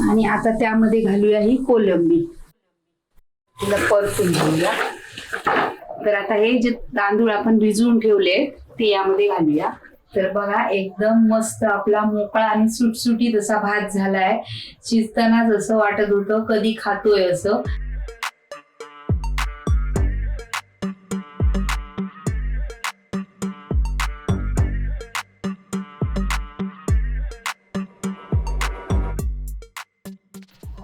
आणि आता त्यामध्ये घालूया ही कोलंबी. तिला परतून घेऊया. तर आता हे जे तांदूळ आपण भिजवून ठेवले ते यामध्ये घालूया. तर बघा एकदम मस्त आपला मोकळा आणि सुटसुटीत असा भात झालाय. शिजताना जसं वाटत होतं कधी खातोय असं.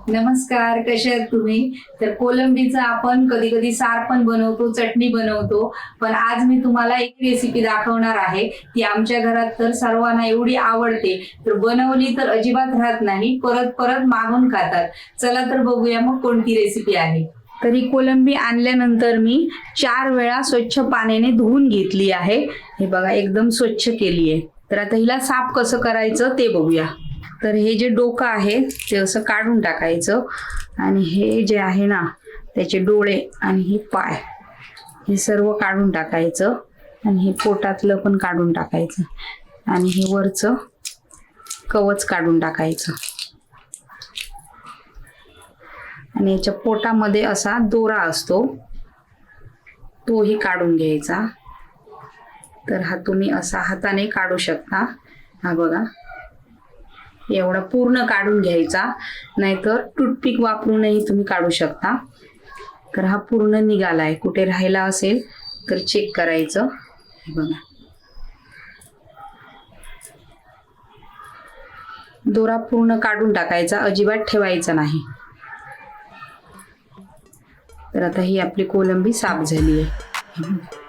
नमस्कार कसे आहेत तुम्ही? तर कोलंबीचा आपण कधी कधी सार पण बनवतो चटणी बनवतो पण आज मी तुम्हाला एक रेसिपी दाखवणार आहे. ती आमच्या घरात तर सर्वांना एवढी आवडते. तर बनवली तर अजिबात राहत नाही परत परत मागून खातात. चला तर बघूया मग कोणती रेसिपी आहे. तरी कोलंबी आणल्यानंतर मी चार वेळा स्वच्छ पाण्याने धुवून घेतली आहे. हे बघा एकदम स्वच्छ केली आहे तर आता हिला साफ कसं करायचं ते बघूया. तर हे जे डोकं आहे ते असं काढून टाकायचं. आणि हे जे आहे ना त्याचे डोळे आणि हे पाय हे सर्व काढून टाकायचं. आणि हे पोटातलं पण काढून टाकायचं. आणि हे वरचं कवच काढून टाकायचं. आणि याच्या पोटामध्ये असा दोरा असतो. तोही काढून घ्यायचा. तर हा तुम्ही असा हाताने काढू शकता. हा बघा. एवढा पूर्ण काढून घ्यायचा. नाहीतर टूथपिक वापरूनही तुम्ही काढू शकता. तर हा पूर्ण निघाला आहे कुठे राहिला असेल तर चेक करायचं. बघा. दोरा पूर्ण काढून टाकायचा. अजिबात ठेवायचा नाही. तर आता ही आपली कोलंबी साफ झाली आहे.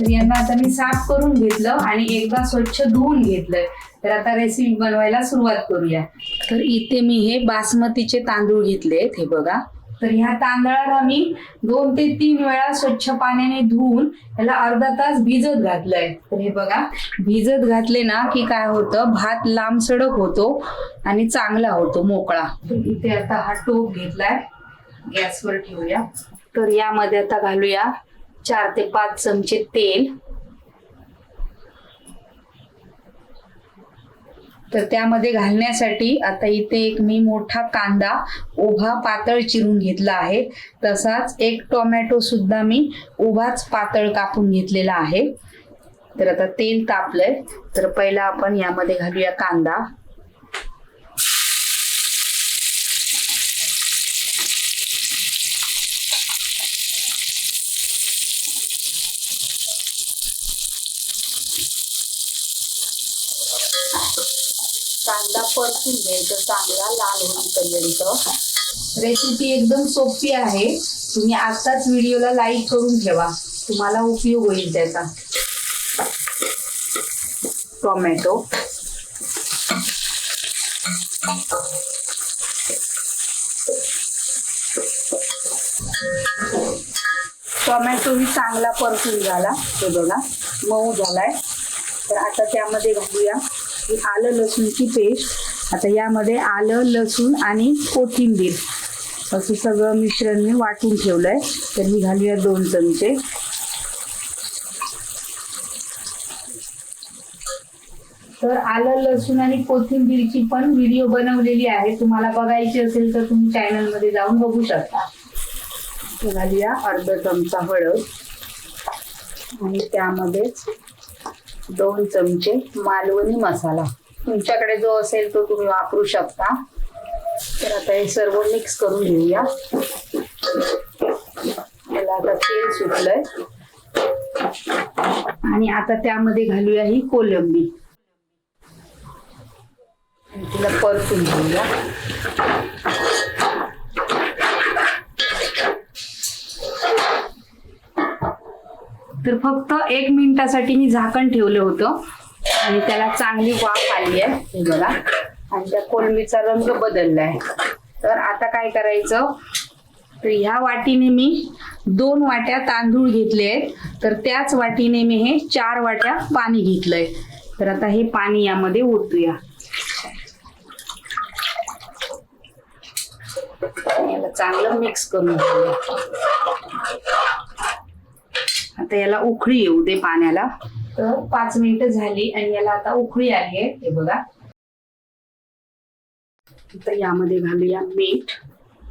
तर यांना आता मी साफ करून घेतलं आणि एकदा स्वच्छ धुवून घेतलंय. तर आता रेसिपी बनवायला सुरुवात करूया. तर इथे मी हे बासमतीचे तांदूळ घेतलेत हे बघा. तर ह्या तांदळाला मी दोन ते तीन वेळा स्वच्छ पाण्याने धुवून याला अर्धा तास भिजत घातलंय. तर हे बघा भिजत घातले ना की काय होतं भात लांब सडक होतो आणि चांगला होतो मोकळा. तर इथे आता हा टोप घेतलाय. गॅसवर ठेवूया. तर यामध्ये आता घालूया. चार ते पाच चमचे तेल. तर त्यामध्ये घालण्यासाठी आता इथे एक मी मोठा कांदा उभा पातळ चिरून घेतला आहे. तसाच एक टोमॅटो सुद्धा मी उभाच पातळ कापून घेतलेला आहे. तर आता तेल तापलंय. तर पहिला आपण यामध्ये घालूया कांदा. कांदा परतून घ्यायचा चांगला लाल होईपर्यंत रेसिपी एकदम सोपी आहे. तुम्ही आताच व्हिडिओला लाईक करून ठेवा. तुम्हाला उपयोग होईल त्याचा. टोमॅटो टोमॅटो ही चांगला परतून झाला. हे बघा मऊ झालाय. तर आता त्यामध्ये घालूया. ही आलं लसूणची पेस्ट. आता यामध्ये आलं लसूण आणि कोथिंबीर. असं सगळं मिश्रण मी वाटून ठेवलंय. तर मी घालूया दोन चमचे. तर आलं लसूण आणि कोथिंबीरची पण व्हिडिओ बनवलेली आहे. तुम्हाला बघायची असेल तर तुम्ही चॅनलमध्ये जाऊन बघू शकता. घालूया अर्धा चमचा हळद. आणि त्यामध्येच दोन चमचे मालवणी मसाला. तुमच्याकडे जो असेल तो तुम्ही वापरू शकता. तर आता हे सर्व मिक्स करून घेऊया. त्याला आता तेल सुटलंय. आणि आता त्यामध्ये घालूया ही कोलंबी. आणि तिला परतून घेऊया. तर फक्त एक मिनिटासाठी मी झाकण ठेवलं होतं. आणि त्याला चांगली वाफ आली आहे बघा आणि त्या कोलंबीचा रंग बदललाय. तर आता काय करायचं? तर ह्या वाटीने मी दोन वाट्या तांदूळ घेतले आहेत तर त्याच वाटीने मी हे चार वाट्या पाणी घेतलंय. तर आता हे पाणी यामध्ये ओतूया. याला चांगलं मिक्स करून घेऊया. आता याला उखळी येऊ दे पाण्याला. तर पाच मिनिटं झाली आणि याला आता उखळी आली आहे. हे बघा. तर यामध्ये घालूया मीठ.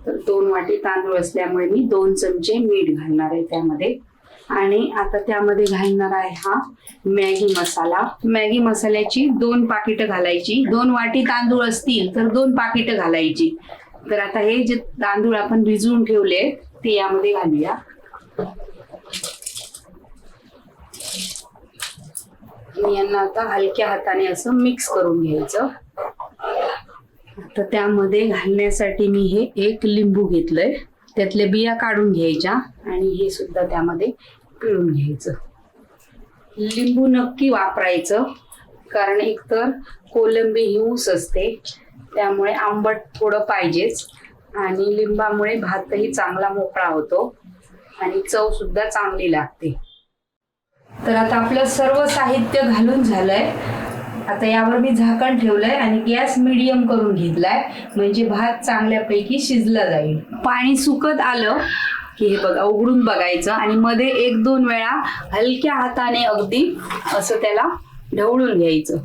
तर दोन वाटी तांदूळ असल्यामुळे मी दोन चमचे मीठ घालणार आहे त्यामध्ये. आणि आता त्यामध्ये घालणार आहे हा मॅगी मसाला. मॅगी मसाल्याची दोन पाकिटं घालायची. दोन वाटी तांदूळ असतील तर दोन पाकिटं घालायची. तर आता हे जे तांदूळ आपण भिजवून ठेवले ते यामध्ये घालूया. यांना आता हलक्या हाताने असं मिक्स करून घ्यायचं. तर त्यामध्ये घालण्यासाठी मी हे एक लिंबू घेतलंय. त्यातल्या बिया काढून घ्यायच्या आणि हे सुद्धा त्यामध्ये पिळून घ्यायचं. लिंबू नक्की वापरायचं कारण एकतर कोलंबी ही ऊस असते त्यामुळे आंबट थोडं पाहिजेच आणि लिंबामुळे भातही चांगला मोकळा होतो आणि चव सुद्धा चांगली लागते. तर आता आपलं सर्व साहित्य घालून झालंय. आता यावर मी झाकण ठेवलंय आणि गॅस मिडियम करून घेतलाय. म्हणजे भात चांगल्यापैकी शिजला जाईल. पाणी सुकत आलं की हे बघा उघडून बघायचं आणि मध्ये एक दोन वेळा हलक्या हाताने अगदी असं त्याला ढवळून घ्यायचं.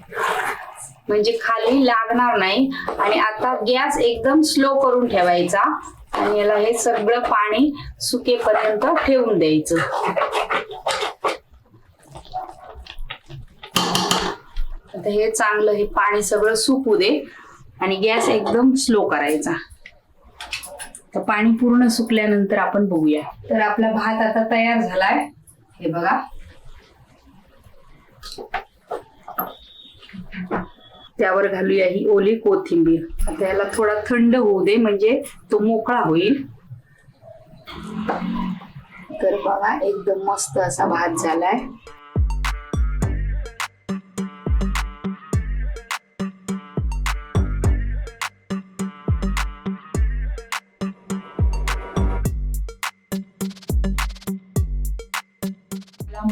म्हणजे खाली लागणार नाही. आणि आता गॅस एकदम स्लो करून ठेवायचा आणि याला हे सगळं पाणी सुकेपर्यंत ठेवून द्यायचं. तर हे चांगलं हे पाणी सगळं सुकू दे. आणि गॅस एकदम स्लो करायचा. तर पाणी पूर्ण सुकल्यानंतर आपण बघूया. तर आपला भात आता तयार झालाय. हे बघा. त्यावर घालूया ही ओली कोथिंबीर. आता याला थोडा थंड होऊ दे म्हणजे तो मोकळा होईल. तर बघा एकदम मस्त असा भात झालाय.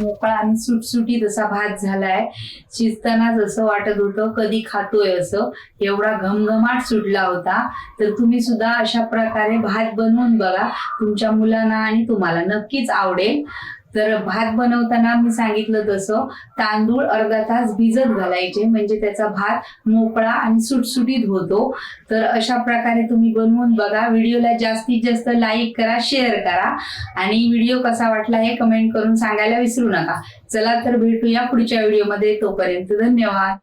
मोकळा आणि सुटसुटीत असा भात झालाय. शिजताना जसं वाटत होतं कधी खातोय असं. एवढा घमघमाट सुटला होता. तर तुम्ही सुद्धा अशा प्रकारे भात बनवून बघा. तुमच्या मुलांना आणि तुम्हाला नक्कीच आवडेल. तर भात बनवताना मी सांगितलं तसं तांदूळ अर्धा तास भिजत घालायचे. म्हणजे त्याचा भात मोकळा आणि सुटसुटीत होतो. तर अशा प्रकारे तुम्ही बनवून बघा. व्हिडिओला जास्तीत जास्त लाईक करा शेअर करा. आणि व्हिडिओ कसा वाटला हे कमेंट करून सांगायला विसरू नका. चला तर भेटूया पुढच्या व्हिडिओमध्ये. तोपर्यंत धन्यवाद.